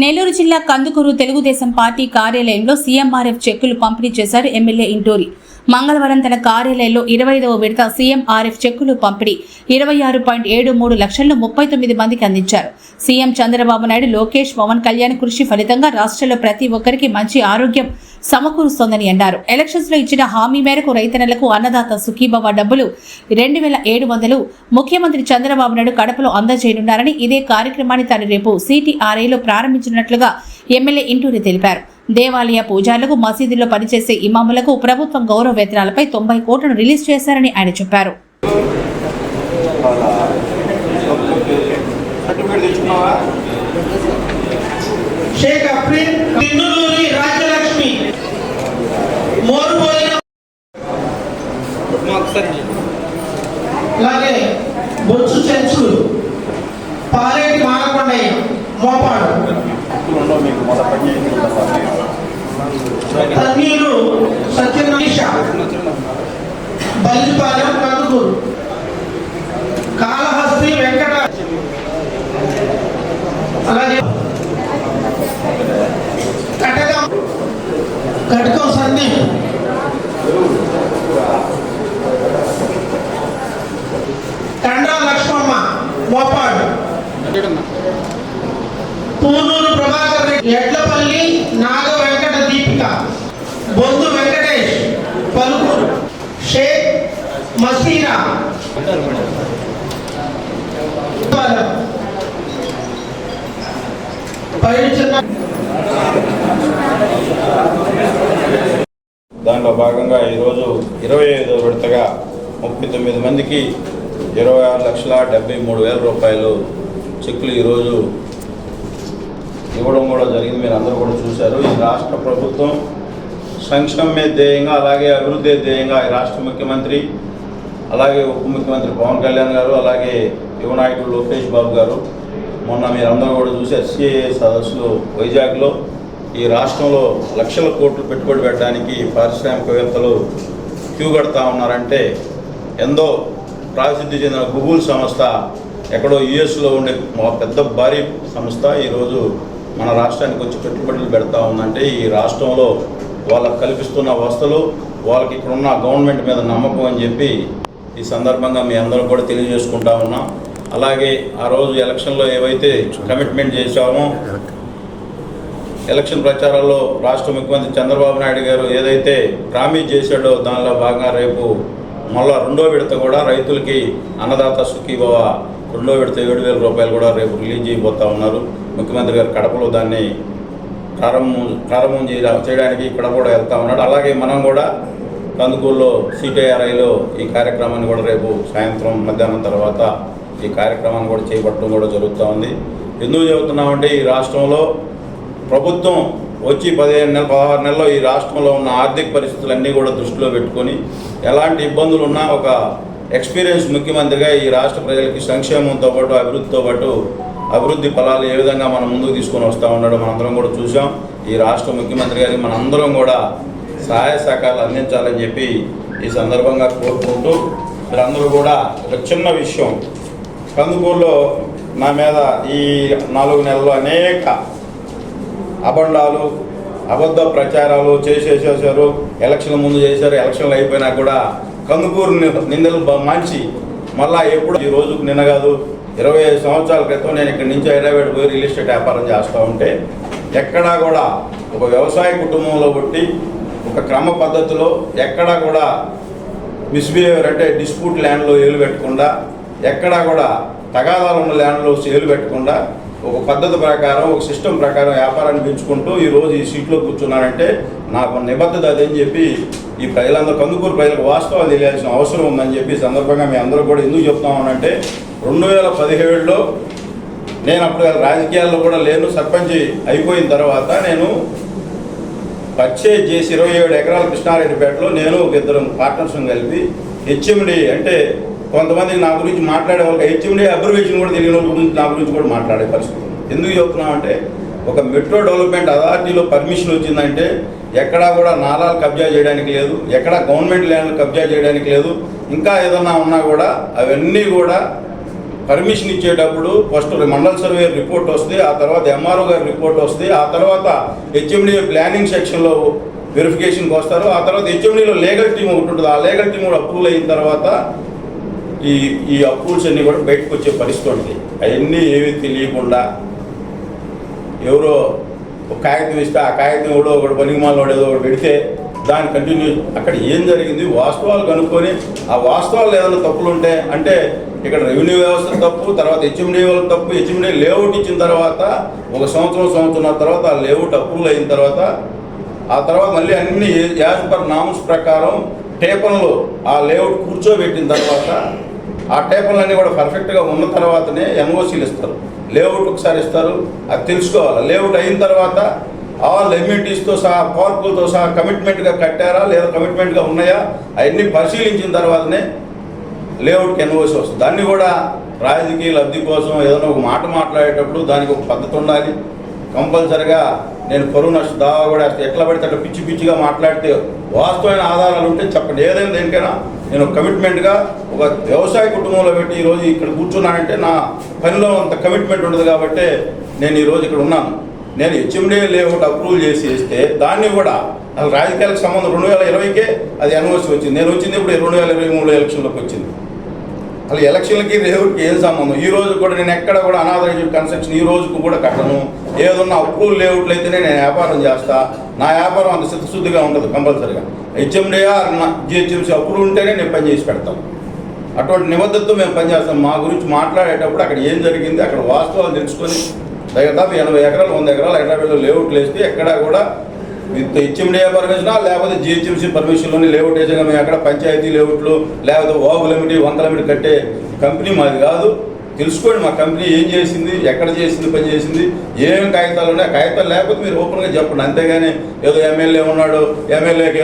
నెల్లూరు జిల్లా కందుకూరు తెలుగుదేశం పార్టీ కార్యాలయంలో సీఎంఆర్ఎఫ్ చెక్కులు పంపిణీ చేశారు ఎమ్మెల్యే ఇంటూరి. మంగళవారం తన కార్యాలయంలో ఇరవై ఐదవ విడత సీఎంఆర్ఎఫ్ చెక్కులు పంపిణీ ఇరవై ఆరు పాయింట్ ఏడు మూడు లక్షలను ముప్పై తొమ్మిది మందికి అందించారు. సీఎం చంద్రబాబు నాయుడు లోకేష్ పవన్ కళ్యాణ్ కృషి ఫలితంగా రాష్ట్రంలో ప్రతి ఒక్కరికి మంచి ఆరోగ్యం సమకూరుస్తోందని అన్నారు. ఎలక్షన్స్లో ఇచ్చిన హామీ మేరకు రైతన్నలకు అన్నదాత సుఖీభవ డబ్బులు రెండు వేల ఏడు వందలు. ముఖ్యమంత్రి చంద్రబాబు నాయుడు కడపలో అందజేయనున్నారని ఇదే కార్యక్రమాన్ని తాను రేపు సిటీఆర్ఐలో ప్రారంభించినట్లుగా ఎమ్మెల్యే ఇంటూరి తెలిపారు. దేవాలయ పూజారులకు మసీదుల్లో పనిచేసే ఇమాములకు ప్రభుత్వం గౌరవ వేతనాలపై తొంభై కోట్లను రిలీజ్ చేశారని ఆయన చెప్పారు. షేక్ అఫ్రీన్ ఒకసారి అలాగే బొచ్చు చెంచులు పాలేటి మానకొండయ్య మోపాడు. తన్నీరు సత్యనాశ బల్లిపాలెం కందుకూరు కాళహస్తి వెంకట అలాగే కటకం కటకం సందీప్ తండ్రా లక్ష్మమ్మ మోపాడు పూనూరు ప్రభాకర్ రెడ్డి ఎడ్లపల్లి నాగ వెంకట దీపిక బొందు వెంకటేష్ పలుకూరు షేక్ మసీరా దాంట్లో భాగంగా ఈరోజు ఇరవై ఐదో విడతగా ముప్పై తొమ్మిది మందికి ఇరవై ఆరు లక్షల డెబ్బై మూడు వేల రూపాయలు చెక్కులు ఈరోజు ఇవ్వడం కూడా జరిగింది. మీరు అందరూ కూడా చూశారు. ఈ రాష్ట్ర ప్రభుత్వం సంక్షేమమే ధ్యేయంగా అలాగే అభివృద్ధి ధ్యేయంగా ఈ రాష్ట్ర ముఖ్యమంత్రి అలాగే ఉప ముఖ్యమంత్రి పవన్ కళ్యాణ్ గారు అలాగే యువ నాయకుడు లోకేష్ బాబు గారు మొన్న మీరందరూ కూడా చూశారు. ఎస్సీఏ సదస్సులు వైజాగ్లో ఈ రాష్ట్రంలో లక్షల కోట్లు పెట్టుబడి పెట్టడానికి పారిశ్రామికవేత్తలు క్యూ కడతా ఉన్నారంటే ఎంతో ప్రాసిద్ధి చెందిన గూగుల్ సంస్థ ఎక్కడో యుఎస్లో ఉండే మా పెద్ద భారీ సంస్థ. ఈరోజు మన రాష్ట్రానికి వచ్చి పెట్టుబడులు పెడతా ఉందంటే ఈ రాష్ట్రంలో వాళ్ళకు కల్పిస్తున్న వసతులు వాళ్ళకి ఇక్కడ ఉన్న గవర్నమెంట్ మీద నమ్మకం అని చెప్పి ఈ సందర్భంగా మీ అందరూ కూడా తెలియజేసుకుంటా ఉన్నాం. అలాగే ఆ రోజు ఎలక్షన్లో ఏవైతే కమిట్మెంట్ చేశామో ఎలక్షన్ ప్రచారాల్లో రాష్ట్ర ముఖ్యమంత్రి చంద్రబాబు నాయుడు గారు ఏదైతే ప్రామిస్ చేశాడో దానిలో భాగంగా రేపు మళ్ళా రెండో విడత కూడా రైతులకి అన్నదాత సుఖీభవ రెండో విడత ఏడు వేల రూపాయలు కూడా రేపు రిలీజ్ చేయబోతా ఉన్నారు. ముఖ్యమంత్రి గారు కడపలో దాన్ని ప్రారంభం ప్రారంభం చేయడానికి ఇక్కడ కూడా వెళ్తా ఉన్నాడు. అలాగే మనం కూడా కందుకూరులో సిటీఆర్ఐలో ఈ కార్యక్రమాన్ని కూడా రేపు సాయంత్రం మధ్యాహ్నం తర్వాత ఈ కార్యక్రమాన్ని కూడా చేపట్టడం కూడా జరుగుతూ ఉంది. ఎందుకు చెబుతున్నామంటే ఈ రాష్ట్రంలో ప్రభుత్వం వచ్చి పదిహేను నెల పదహారు నెలల్లో ఈ రాష్ట్రంలో ఉన్న ఆర్థిక పరిస్థితులన్నీ కూడా దృష్టిలో పెట్టుకొని ఎలాంటి ఇబ్బందులు ఉన్నా ఒక ఎక్స్పీరియన్స్ ముఖ్యమంత్రిగా ఈ రాష్ట్ర ప్రజలకి సంక్షేమంతో పాటు అభివృద్ధితో పాటు అభివృద్ధి ఫలాలు ఏ విధంగా మనం ముందుకు తీసుకొని వస్తూ ఉన్నాడో మనందరం కూడా చూసాం ఈ రాష్ట్ర ముఖ్యమంత్రి గారికి మనందరం కూడా సహాయ సహకారాలు అందించాలని చెప్పి ఈ సందర్భంగా కోరుకుంటూ మీరందరూ కూడా ఒక చిన్న విషయం. కందుకూరులో నా మీద ఈ నాలుగు నెలల్లో అనేక అబండాలు అబద్ధ ప్రచారాలు చేసేసేసారు. ఎలక్షన్ ముందు చేశారు. ఎలక్షన్లు అయిపోయినా కూడా కందుకూరు నిందలు బ- మాంచి మళ్ళా ఎప్పుడు ఈ రోజుకు నిన్న కాదు ఇరవై ఐదు సంవత్సరాల క్రితం నేను ఇక్కడి నుంచి హైదరాబాద్ పోయి రియల్ ఎస్టేట్ వ్యాపారం చేస్తూ ఉంటే ఎక్కడా కూడా ఒక వ్యవసాయ కుటుంబంలో పుట్టి ఒక క్రమ పద్ధతిలో ఎక్కడా కూడా మిస్బిహేవియర్ అంటే డిస్ప్యూట్ ల్యాండ్లో ఏలు పెట్టకుండా ఎక్కడా కూడా తగాదాలు ఉన్న ల్యాండ్లో ఏలు పెట్టకుండా ఒక పద్ధతి ప్రకారం ఒక సిస్టమ్ ప్రకారం వ్యాపారాన్ని పెంచుకుంటూ ఈరోజు ఈ సీట్లో కూర్చున్నానంటే నాకు నిబద్ధత అదని చెప్పి ఈ ప్రజలందరూ కందుకూరు ప్రజలకు వాస్తవాలు తెలియాల్సిన అవసరం ఉందని చెప్పి సందర్భంగా మీ అందరూ కూడా ఎందుకు చెప్తామనంటే రెండు వేల పదిహేడులో నేను అప్పుడు రాజకీయాల్లో కూడా లేను సర్పంచ్ అయిపోయిన తర్వాత నేను పర్చేజ్ చేసి ఇరవై ఏడు ఎకరాల కృష్ణారెడ్డిపేటలో నేను ఒక ఇద్దరు పార్ట్నర్స్ కలిపి హెచ్ఎండి అంటే కొంతమంది నా గురించి మాట్లాడే వాళ్ళకి ఉండే అబ్రివేషన్ కూడా తెలియని వాళ్ళ గురించి నా గురించి కూడా మాట్లాడే పరిస్థితి ఎందుకు చెప్తున్నాం అంటే ఒక మెట్రో డెవలప్మెంట్ అథారిటీలో పర్మిషన్ వచ్చిందంటే ఎక్కడా కూడా నాలాలు కబ్జా చేయడానికి లేదు ఎక్కడా గవర్నమెంట్ ల్యాండ్లు కబ్జా చేయడానికి లేదు ఇంకా ఏదన్నా ఉన్నా కూడా అవన్నీ కూడా పర్మిషన్ ఇచ్చేటప్పుడు ఫస్ట్ మండల్ సర్వే రిపోర్ట్ వస్తే ఆ తర్వాత ఎంఆర్ఓ గారి రిపోర్ట్ వస్తే ఆ తర్వాత హెచ్ఎండిఏ ప్లానింగ్ సెక్షన్లో వెరిఫికేషన్కి వస్తారు ఆ తర్వాత హెచ్ఎండిలో లీగల్ టీం ఒకటి ఉంటుంది ఆ లీగల్ టీం కూడా అప్రూవల్ అయిన తర్వాత ఈ ఈ అప్రూవ్స్ అన్నీ కూడా బయటకు వచ్చే పరిస్థితి ఉంటుంది అవన్నీ ఏమీ తెలియకుండా ఎవరో ఒక కాగితం ఇస్తే ఆ కాగితం ఎవడో ఒకటి పనికిమాలోడు ఏదో ఒకటి పెడితే దాన్ని కంటిన్యూ అక్కడ ఏం జరిగింది? వాస్తవాలు కనుక్కొని ఆ వాస్తవాలు ఏదైనా తప్పులు ఉంటే అంటే ఇక్కడ రెవెన్యూ వ్యవస్థ తప్పు తర్వాత హెచ్ఎండి వాళ్ళ తప్పు హెచ్ఎండి లేఅవుట్ ఇచ్చిన తర్వాత ఒక సంవత్సరం సంవత్సరం తర్వాత ఆ లేఅవుట్ అప్రూవల్ అయిన తర్వాత ఆ తర్వాత మళ్ళీ అన్ని యాజ్ పర్ నామ్స్ ప్రకారం టేపన్లు ఆ లేఅవుట్ కూర్చోబెట్టిన తర్వాత ఆ టేపులన్నీ కూడా పర్ఫెక్ట్గా ఉన్న తర్వాతనే ఎన్ఓసీలు ఇస్తారు. లేఅవుట్ ఒకసారి ఇస్తారు. అది తెలుసుకోవాలి. లేఅవుట్ అయిన తర్వాత ఆల్ ఎమ్యూటీస్తో సహా పార్కులతో సహా కమిట్మెంట్గా కట్టారా? లేదా కమిట్మెంట్గా ఉన్నాయా? అవన్నీ పరిశీలించిన తర్వాతనే లేఅవుట్కి ఎన్ఓసి వస్తుంది. దాన్ని కూడా రాజకీయ లబ్ధి కోసం ఏదైనా ఒక మాట మాట్లాడేటప్పుడు దానికి ఒక పద్ధతి ఉండాలి. కంపల్సరిగా నేను కరువు నష్ట దావా కూడా ఎట్లా పడితే అట్లా పిచ్చి పిచ్చిగా మాట్లాడితే వాస్తవమైన ఆధారాలు ఉంటే చెప్పండి. ఏదైనా దేనికైనా నేను కమిట్మెంట్గా ఒక వ్యవసాయ కుటుంబంలో పెట్టి ఈరోజు ఇక్కడ కూర్చున్నానంటే నా పనిలో అంత కమిట్మెంట్ ఉండదు కాబట్టి నేను ఈరోజు ఇక్కడ ఉన్నాను. నేను హెచ్ఎండే లేఅవుట్ అప్రూవల్ చేసి ఇస్తే దాన్ని కూడా అసలు రాజకీయాలకు సంబంధం రెండు వేల ఇరవైకే అది ఎన్ఓసి వచ్చింది. నేను వచ్చింది ఇప్పుడు రెండు వేల ఇరవై మూడు ఎలక్షన్లోకి వచ్చింది. అసలు ఎలక్షన్లకి దేవుడికి ఏం సంబంధం? ఈ రోజు కూడా నేను ఎక్కడ కూడా అనాథరైజ్డ్ కన్స్ట్రక్షన్ ఈ రోజుకు కూడా కట్టను. ఏదన్నా అప్రూవల్ లేఅవుట్లు అయితేనే నేను వ్యాపారం చేస్తా. నా వ్యాపారం అంత చిత్తశుద్ధిగా ఉండదు కంపల్సరిగా. హెచ్ఎండిఆర్ జిహెచ్ఎంసీ అప్రూవల్ ఉంటేనే నేను పని చేసి పెడతాను అటువంటి నిబద్ధతతో మేము పనిచేస్తాం మా గురించి మాట్లాడేటప్పుడు అక్కడ ఏం జరిగింది అక్కడ వాస్తవాలు తెలుసుకొని దాదాపు ఎనభై ఎకరాలు వంద ఎకరాలు హైదరాబాద్లో లేఅవుట్లు వేస్తే ఎక్కడా కూడా విత్ హెచ్ఎండిఏ పర్మిషనా లేకపోతే జిహెచ్ఎంసీ పర్మిషన్లోని లేఅవుట్ వేసాక మేము ఎక్కడ పంచాయతీ లేఅవుట్లు లేకపోతే ఓగులమిటి వంకలమిటి కట్టే కంపెనీ మాది కాదు. తెలుసుకోండి మా కంపెనీ ఏం చేసింది ఎక్కడ చేసింది పని చేసింది ఏం కాగితాలు ఉన్నాయి కాగితాలు లేకపోతే మీరు ఓపెన్గా చెప్పండి. అంతేగాని ఏదో ఎమ్మెల్యే ఉన్నాడు ఎమ్మెల్యేకి